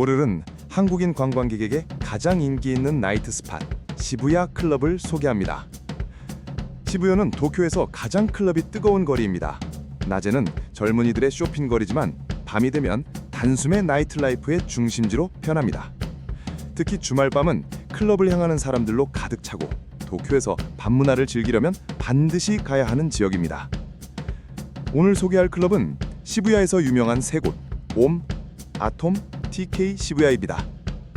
오늘은 한국인 관광객에게 가장 인기 있는 나이트 스팟 시부야 클럽을 소개합니다. 시부야는 도쿄에서 가장 클럽이 뜨거운 거리입니다. 낮에는 젊은이들의 쇼핑거리지만 밤이 되면 단숨에 나이트라이프의 중심지로 변합니다. 특히 주말 밤은 클럽을 향하는 사람들로 가득 차고 도쿄에서 밤 문화를 즐기려면 반드시 가야 하는 지역입니다. 오늘 소개할 클럽은 시부야에서 유명한 세 곳, 옴, 아톰, TK 시부야입니다.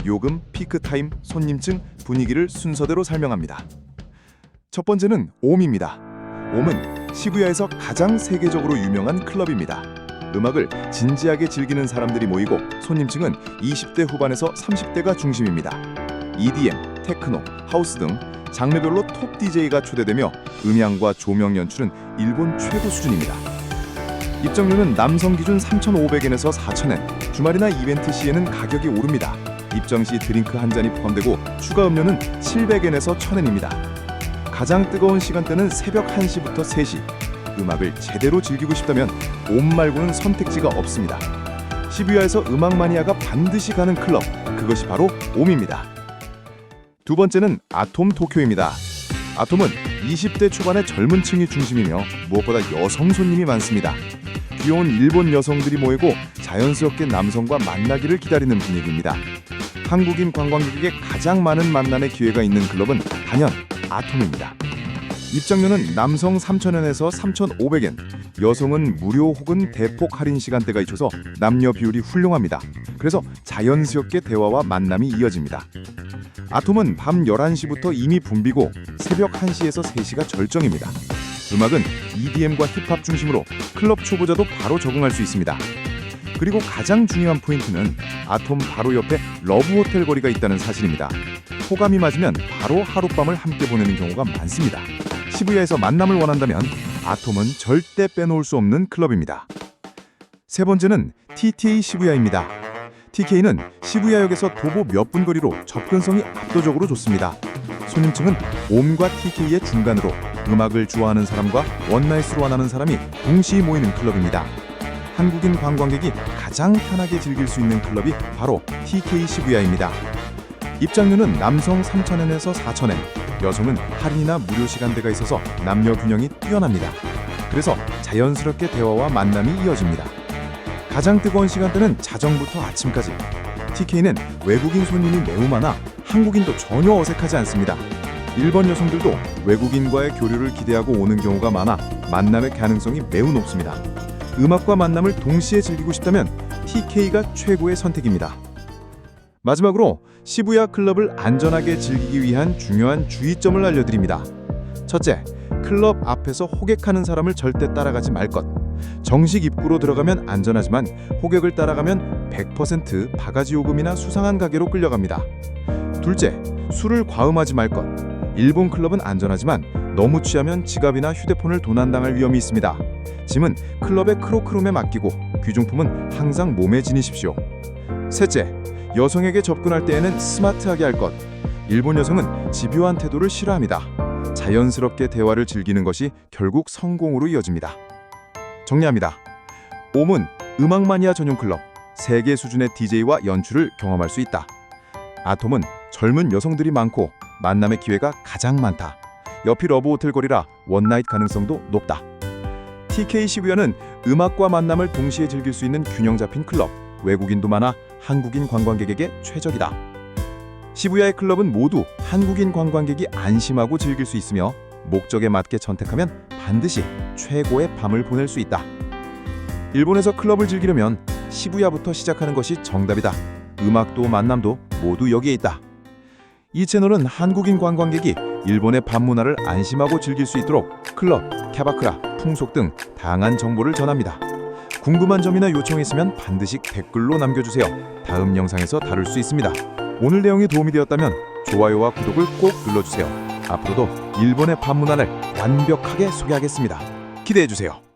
요금, 피크 타임, 손님층, 분위기를 순서대로 설명합니다. 첫 번째는 옴입니다. 옴은 시부야에서 가장 세계적으로 유명한 클럽입니다. 음악을 진지하게 즐기는 사람들이 모이고 손님층은 20대 후반에서 30대가 중심입니다. EDM, 테크노, 하우스 등 장르별로 톱 DJ가 초대되며 음향과 조명 연출은 일본 최고 수준입니다. 입장료는 남성 기준 3,500엔에서 4,000엔, 주말이나 이벤트 시에는 가격이 오릅니다. 입장 시 드링크 한 잔이 포함되고 추가 음료는 700엔에서 1,000엔입니다. 가장 뜨거운 시간대는 새벽 1시부터 3시. 음악을 제대로 즐기고 싶다면 옴 말고는 선택지가 없습니다. 시부야에서 음악 마니아가 반드시 가는 클럽, 그것이 바로 옴입니다. 두 번째는 아톰 도쿄입니다. 아톰은 20대 초반의 젊은 층이 중심이며 무엇보다 여성 손님이 많습니다. 귀여운 일본 여성들이 모이고 자연스럽게 남성과 만나기를 기다리는 분위기입니다. 한국인 관광객에게 가장 많은 만남의 기회가 있는 클럽은 단연 아톰입니다. 입장료는 남성 3,000엔에서 3,500엔, 여성은 무료 혹은 대폭 할인 시간대가 있어서 남녀 비율이 훌륭합니다. 그래서 자연스럽게 대화와 만남이 이어집니다. 아톰은 밤 11시부터 이미 붐비고 새벽 1시에서 3시가 절정입니다. 음악은 EDM과 힙합 중심으로 클럽 초보자도 바로 적응할 수 있습니다. 그리고 가장 중요한 포인트는 아톰 바로 옆에 러브 호텔 거리가 있다는 사실입니다. 호감이 맞으면 바로 하룻밤을 함께 보내는 경우가 많습니다. 시부야에서 만남을 원한다면 아톰은 절대 빼놓을 수 없는 클럽입니다. 세 번째는 TTA 시부야입니다. TK는 시부야역에서 도보 몇 분 거리로 접근성이 압도적으로 좋습니다. 손님층은 옴과 TK의 중간으로 음악을 좋아하는 사람과 원나잇으로 원하는 사람이 동시에 모이는 클럽입니다. 한국인 관광객이 가장 편하게 즐길 수 있는 클럽이 바로 TK 시부야입니다. 입장료는 남성 3,000엔에서 4,000엔, 여성은 할인이나 무료 시간대가 있어서 남녀 균형이 뛰어납니다. 그래서 자연스럽게 대화와 만남이 이어집니다. 가장 뜨거운 시간대는 자정부터 아침까지. TK는 외국인 손님이 매우 많아 한국인도 전혀 어색하지 않습니다. 일본 여성들도 외국인과의 교류를 기대하고 오는 경우가 많아 만남의 가능성이 매우 높습니다. 음악과 만남을 동시에 즐기고 싶다면 TK가 최고의 선택입니다. 마지막으로 시부야 클럽을 안전하게 즐기기 위한 중요한 주의점을 알려드립니다. 첫째, 클럽 앞에서 호객하는 사람을 절대 따라가지 말 것. 정식 입구로 들어가면 안전하지만 호객을 따라가면 100% 바가지 요금이나 수상한 가게로 끌려갑니다. 둘째, 술을 과음하지 말 것. 일본 클럽은 안전하지만 너무 취하면 지갑이나 휴대폰을 도난당할 위험이 있습니다. 짐은 클럽의 크로크룸에 맡기고 귀중품은 항상 몸에 지니십시오. 셋째, 여성에게 접근할 때에는 스마트하게 할 것. 일본 여성은 집요한 태도를 싫어합니다. 자연스럽게 대화를 즐기는 것이 결국 성공으로 이어집니다. 정리합니다. 옴은 음악 마니아 전용 클럽, 세계 수준의 DJ와 연출을 경험할 수 있다. 아톰은 젊은 여성들이 많고 만남의 기회가 가장 많다. 옆이 러브 호텔 거리라 원나잇 가능성도 높다. TK 시부야는 음악과 만남을 동시에 즐길 수 있는 균형 잡힌 클럽. 외국인도 많아 한국인 관광객에게 최적이다. 시부야의 클럽은 모두 한국인 관광객이 안심하고 즐길 수 있으며 목적에 맞게 선택하면 반드시 최고의 밤을 보낼 수 있다. 일본에서 클럽을 즐기려면 시부야부터 시작하는 것이 정답이다. 음악도 만남도 모두 여기에 있다. 이 채널은 한국인 관광객이 일본의 밤 문화를 안심하고 즐길 수 있도록 클럽, 캐바크라, 풍속 등 다양한 정보를 전합니다. 궁금한 점이나 요청이 있으면 반드시 댓글로 남겨주세요. 다음 영상에서 다룰 수 있습니다. 오늘 내용이 도움이 되었다면 좋아요와 구독을 꼭 눌러주세요. 앞으로도 일본의 밤 문화를 완벽하게 소개하겠습니다. 기대해주세요.